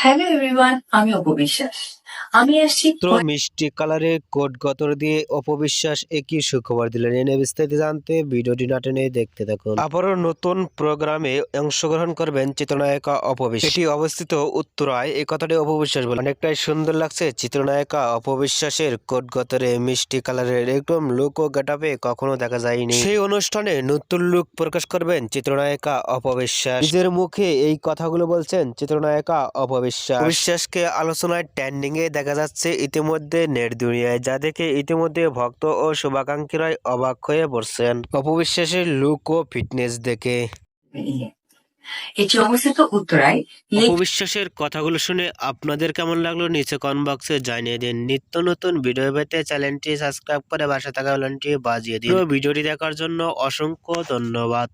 Hello everyone আমি অপবিশ্বাস আমি আসছি মাত্র মিষ্টি কালারের কোট গতর দিয়ে অপবিশ্বাস একই সুখবর দিলেন। এনে বিস্তারিত জানতে ভিডিওটি না টেনে দেখতে থাকুন। আবারও নতুন প্রোগ্রামে অংশগ্রহণ করবেন চিত্রনায়িকা অপবিশ্বাস। এটি অবস্থিত উত্তরায়। এই কথাটি অপবিশ্বাস বলে অনেকটাই সুন্দর লাগছে চিত্রনায়িকা অপবিশ্বাসের কোট গতরে মিষ্টি কালারের। একদম লুক ও গেটাপে কখনো দেখা যায়নি। সেই অনুষ্ঠানে নতুন লুক প্রকাশ করবেন চিত্রনায়িকা অপবিশ্বাস। নিজের মুখে এই কথাগুলো বলছেন চিত্রনায়িকা অপবিশ্বাস। অপবিশ্বাসকে আলোচনায় ট্রেন্ডিং এ দেখা যাচ্ছে ইতিমধ্যে নেট দুনিয়ায় যা দেখে ইতিমধ্যে ভক্ত ও শুভাকাঙ্ক্ষীরাই অবাক হয়ে পড়ছেন। অপবিশ্বাসের লুক ও ফিটনেস দেখে। এটি অবস্থিত উত্তরায়। অপবিশ্বাসের কথাগুলো শুনে আপনাদের কেমন লাগল নিচে কমেন্ট বক্সে জানিয়ে দিন। নিত্য নতুন ভিডিও পেতে চ্যানেলটি সাবস্ক্রাইব করে বাসা থাকা বেলনটি বাজিয়ে দিন। ভিডিওটি দেখার জন্য অসংখ্য ধন্যবাদ।